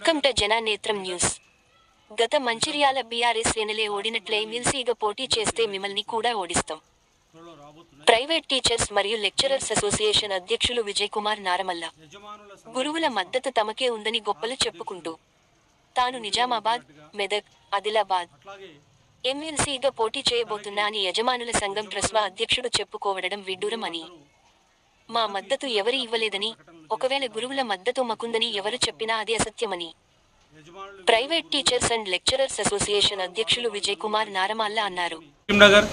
Welcome to Jananetram news. గత Mancherial BRS ఎనలే ఓడినట్లే ఎమ్మెల్సీగా పోటీ చేస్తే మిమ్మల్ని కూడా ఓడిస్తాం. ప్రైవేట్ టీచర్స్ మరియు లెక్చరర్స్ అసోసియేషన్ అధ్యక్షులు విజయ్ కుమార్ నారమల్ల. గురువుల మద్దతు తమకే ఉందని గొప్పలు చెప్పుకుంటూ తాను నిజామాబాద్ మెదక్ ఆదిలాబాద్ ఎమ్మెల్సీగా పోటీ చేయబోతున్నా అని యజమానుల సంఘం ట్రస్మా అధ్యక్షుడు చెప్పుకోవడం విడ్డూరం అని. మా మద్దతు ఎవరు ఇవ్వలేదని ఒకవేళ గురువుల మద్దతు మకుందని ఎవరు చెప్పినా అది అసత్యమని. Private teachers and lecturers association అధ్యక్షులు విజయ్ కుమార్ నారమల్ల అన్నారు. నగర్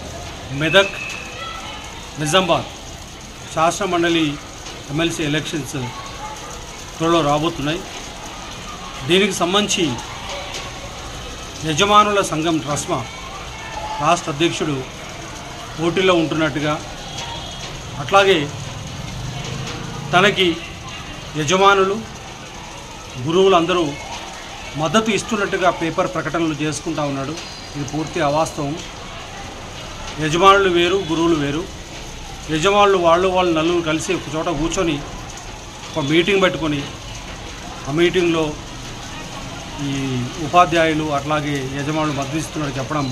మెదక్ నిజామాబాద్ శాసన మండలి ఎమ్మెల్సీ ఎలక్షన్స్ త్వరలో రాబోతున్నాయి. దీనికి సంబంధించి యజమానుల సంఘం ట్రస్మా రాష్ట్ర అధ్యక్షుడు పోటీలో ఉంటున్నట్టుగా అట్లాగే తనకి యజమానులు గురువులందరూ మద్దతు ఇస్తున్నట్టుగా పేపర్ ప్రకటనలు చేసుకుంటా ఉన్నాడు. ఇది పూర్తి అవాస్తవం. యజమానులు వేరు గురువులు వేరు. యజమానులు వాళ్ళు వాళ్ళు నలుగురు కలిసి ఒక చోట కూర్చొని ఒక మీటింగ్ పెట్టుకొని ఆ మీటింగ్లో ఈ ఉపాధ్యాయులు అట్లాగే యజమానులు మద్దతిస్తున్నారు చెప్పడం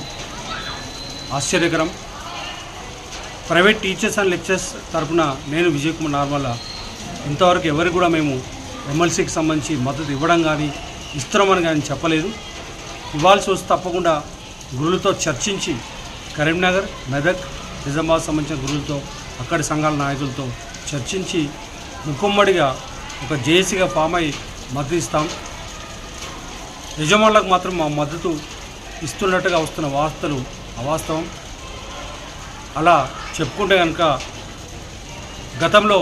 ఆశ్చర్యకరం. ప్రైవేట్ టీచర్స్ అండ్ లెక్చర్స్ తరపున నేను విజయ్ కుమార్ నార్మల్ ఇంతవరకు ఎవరికి కూడా మేము ఎమ్మెల్సీకి సంబంధించి మద్దతు ఇవ్వడం కానీ ఇస్తున్నామని కానీ చెప్పలేదు. ఇవ్వాల్సి వస్తే తప్పకుండా గురువులతో చర్చించి కరీంనగర్ మెదక్ నిజామాబాద్ సంబంధించిన గురులతో అక్కడి సంఘాల నాయకులతో చర్చించి ముక్కుమ్మడిగా ఒక జేసీగా ఫామ్ అయి మద్దతు ఇస్తాం. యజమానులకు మాత్రం మా మద్దతు ఇస్తున్నట్టుగా వస్తున్న వార్తలు అవాస్తవం. అలా చెప్పుకుంటే కనుక గతంలో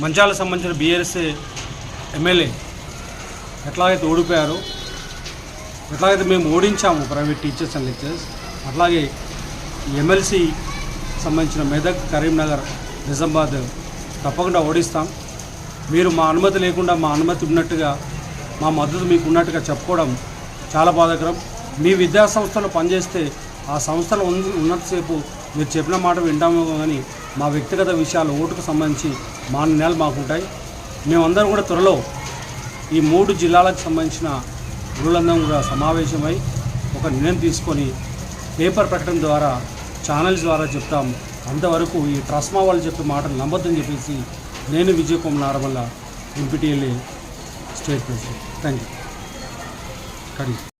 మంచాలకు సంబంధించిన బీఆర్ఎస్ ఎమ్మెల్యే ఎట్లాగైతే ఓడిపోయారో ఎట్లాగైతే మేము ఓడించాము ప్రైవేట్ టీచర్స్ అండ్ లెక్చర్స్ అట్లాగే ఎమ్మెల్సీ సంబంధించిన మెదక్ కరీంనగర్ నిజామాబాద్ తప్పకుండా ఓడిస్తాం. మీరు మా అనుమతి లేకుండా మా అనుమతి ఉన్నట్టుగా మా మద్దతు మీకు ఉన్నట్టుగా చెప్పుకోవడం చాలా బాధాకరం. మీ విద్యాసంస్థలో పనిచేస్తే ఆ సంస్థలో ఉన్నంతసేపు మీరు చెప్పిన మాట వింటాము కానీ మా వ్యక్తిగత విషయాలు ఓటుకు సంబంధించి మా నిర్ణయాలు మాకుంటాయి. మేమందరం కూడా త్వరలో ఈ మూడు జిల్లాలకు సంబంధించిన గురులందరం కూడా సమావేశమై ఒక నిర్ణయం తీసుకొని పేపర్ ప్రకటన ద్వారా ఛానల్స్ ద్వారా చెప్తాం. అంతవరకు ఈ ట్రస్మా వాళ్ళు చెప్పే మాటలు నమ్మొద్దని చెప్పేసి నేను Vijay Kumar Naramalla MPTLA state president. Thank you kadhi